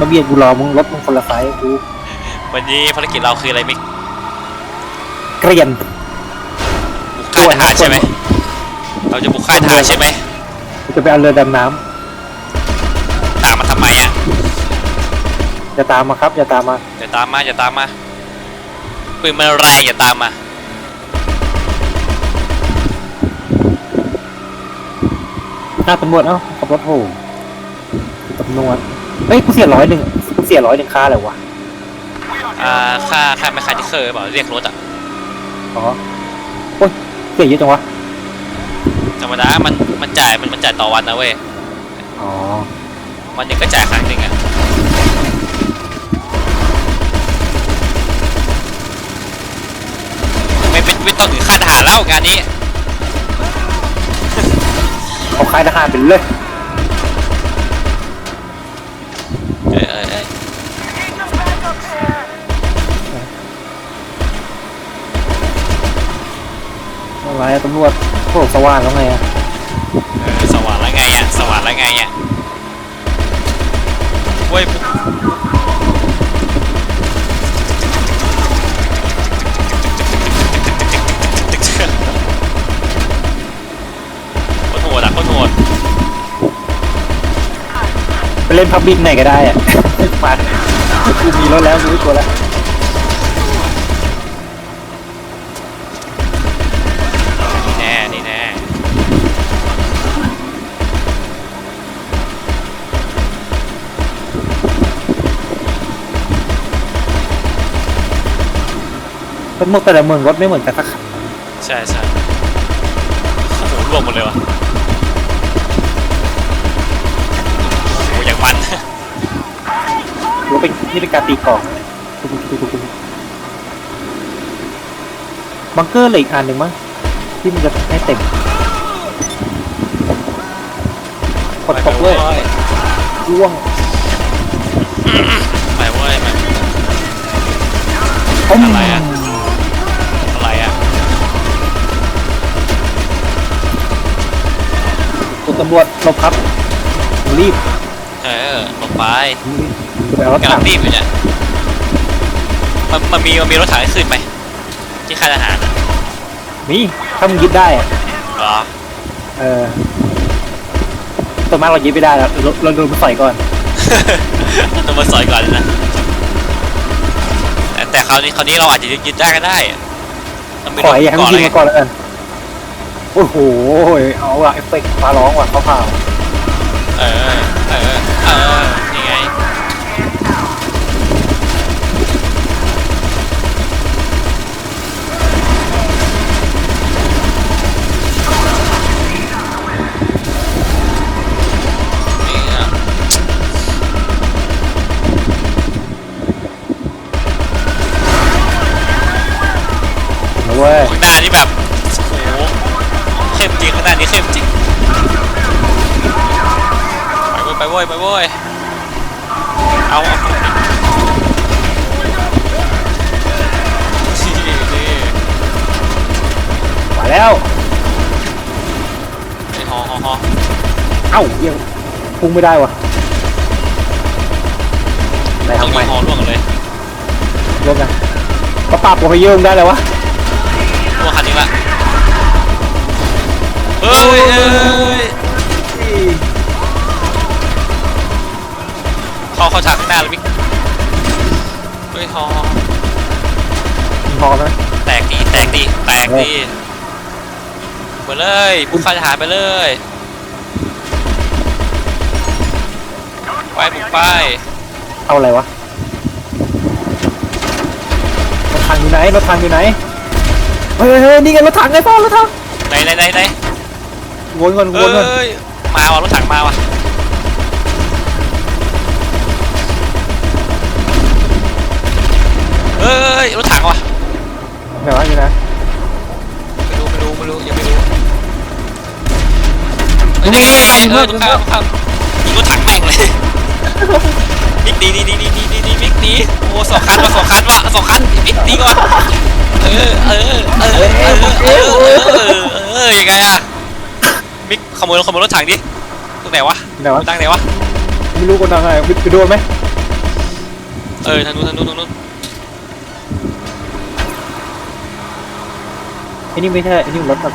มาเบียดกูรอมึงรถมึงคนละไซส์กูวันนี้ภารกิจเราคืออะไรมิกเกรียนบุกค่ายทหารใช่ไหมเราจะบุกค่ายทหารใช่ไหมกูจะไปเอาเรือดำน้ตามมาทำไมอะำอย่าตามมาครับอย่าตามมาอย่าตามมาอย่าตามมาปืนมันแรงอย่าตามมาหน้าตำรวจเอ้าขับรถโหตำรวจ เฮ้ยกูเสียร้อยหนึ่งกูเสียร้อยหนึ่งค่าอะไรวะ อ่าค่าค่าไม่ค่าที่เคยเปล่าเรียกรถอะอ๋อโอ้ยเสียเยอะจังวะ ธรรมดามันมันจ่ายมันมันจ่ายต่อวันนะเว้ยอ๋อ วันหนึ่งก็จ่ายครั้งหนึ่งอะไม่เป็นไม่ต้องถึงค่ายทหารแล้วงานนี้ เอาค่ายทหารไปเลย รอะตำรวจโอ้สว่างแล้วไงอะเออสว่างแล้วไงอะสว่างแล้วไงอะเว้ยปุ๊บโคตรโหดอะโคตรโหดไปเล่นพับบิกไหนก็ได้อะมากูมีรถแล้วกูไม่กลัวแล้ว เป็นหมดแต่ละเมืองรถไม่เหมือนกันสักคันใช่ใช่โอ้โหรวมหมดเลยว่ะโอ้โหอย่างมัน หรือว่าเป็นนี่เป็นการตีกรองตุ๊กตุ๊กตุ๊กตุ๊กบังเกอร์เหลืออีกอันหนึ่งมั้งที่มันจะให้เต็มกดตกเลยร่วงไปเว้ยไปอืมอะไรอะำรวจหลบครับรีบเออลงไปจะไปเอารถกำถัลังงรีบอยู่เนี่ยมันมันมีมันมีรถถังให้ขึ้นไหมที่ค่ายทหารอะนี่ถ้ามึงยึดได้อะเหรอเออส่วนมากเรายึดไม่ได้แล้วเราเราโดนมันใส่ก่อน ต้องมาสอยก่อนนะแต่แต่คราวนี้คราวนี้เราอาจจะยึดได้ก็ได้อะมันมีขอให้ให้มันเลยิงมาก่อนแล้วกัน โอ้โห เอาละเอฟเฟกต์ฟ้าร้องว่ะเขาผ่าางหน้านี่เข้มจริง ไปเว้ยไปเว้ยไปเว้ย เอาเอานี่นี่มาแล้ว ไอ้ฮอฮอฮอเอ้ายังพุ่งไม่ได้วะไหนต้องทำไมยิงฮอล่วงเลยลบยังก็ปราบโปรไฟเยอร์ได้แล้ววะล่วงคันนี้ละ เฮ้ยเอ้ยเข้าเข้าฉากข้างหน้าเลยมิกเฮ้ยฮอพอไหมแตกดีแตกดีแตกดีไปเลยบุกค่ายทหารไปเลยไปบุกไปเอาอะไรวะรถถังอยู่ไหนรถถังอยู่ไหนเฮ้ยเฮ้ยเฮ้ยนี่ไงรถถังไงพ่อรถถังไหนไหนไหนไหน วนก่อนเอวนก่อน้ยมาว่ะรถถังมาว่ะเอ้ยรถถังว่ะไหนวะอยู่นะไม่รู้ไม่รู้ไม่รู้ยังไม่รู้เอ้ยนี่ไงเออตรงข้ามตรงข้ามยิงรถถังแม่งเลยมิกดีดีดีดีดีดีดีมิกดีโอ้สองคันว่ะสองคันว่ะสองคันมิกดีก่อนเออเออเออเออเออเออเออเออยังไงอะ มิกขโมยขโมยรถถังดิตรงไหนวะไหนวะ ตั้งไหนวะ ไม่รู้คนทางไหนไปโดนไหมเออทางนู้นทางนู้นทางนู้นไอ้นี่ไม่ใช่ไอ้นี่รถแบบ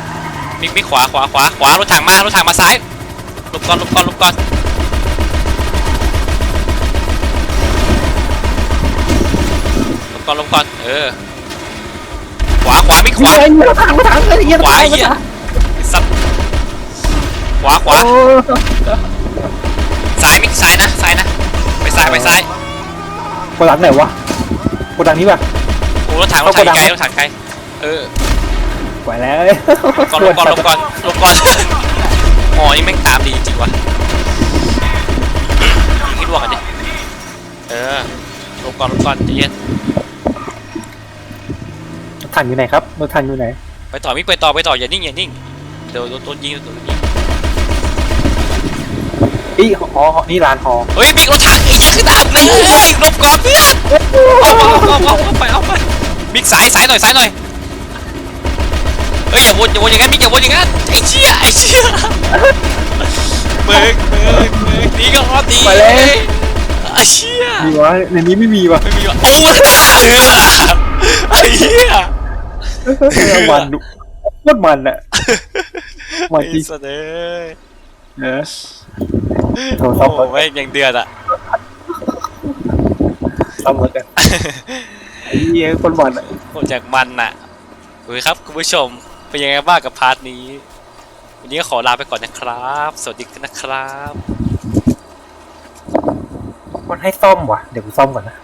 มิกมิกขวาขวาขวาขวารถถังมารถถังมาซ้ายหลบก่อนหลบก่อนหลบก่อนหลบก่อนหลบก่อนเออขวาขวามิกขวาไอ้เหี้ยรถถังรถถังไอ้เหี้ยรขถวาถังไอ้เหี้ยไอ้สัตว์ ขวาขวาโอ้ซ้ายมิกซ้ายนะซ้ายนะไปซ้ายไปซ้ายโกดังไหนวะโกดังนี้ป่ะโอ้รถถังรถถังไกลรถถังไกลเออไหวแล้วก่อนลงก่อนลงก่อนลงก่อนอ๋อนี่แม่งตามดีจริงว่ะยิงให้ล่วงกันดิเออลงก่อนลงก่อนใจเย็นรถถังอยู่ไหนครับรถถังอยู่ไหนไปต่อมิกไปต่อไปต่ออย่านิ่งอย่านิ่งเดี๋ยวโดนโดนยิงโดนยิง อีอ๋อนี่ร้านทองเฮ้ยมิกรถถังไอ้เหี้ยขึ้นตามเลยเฮ้ยหลบก่อนเพื่อนเอาเอาเอาเอาเอาไปเอาไปมิกสายสายหน่อยสายหน่อยเฮ้ยอย่าวนอย่าวนอย่างนั้นมิกอย่าวนอย่างนั้นไอ้เชี่ยไอ้เชี่ยเบิกเบิกเบิกหนีก็รอดดีไปเลยไอ้เชี่ยมีวะในนี้ไม่มีวะไม่มีวะโอ้ยเออไอ้เหี้ยมันดุโคตรมันอะมันจริไอ้งสัตว์ เอ้ยเออโทรโอ้ศัพท์โหแม่งยังเดือดอะซ่อมรถกันไอ้เหี้ยคนมันอะโคตรจากมันน่ะโอเคครับคุณผู้ชม เป็นยังไงบ้างกับพาร์ทนี้ วันนี้ก็ขอลาไปก่อนนะครับ สวัสดีนะครับ มันให้ซ่อมว่ะ เดี๋ยวกูซ่อมก่อนนะ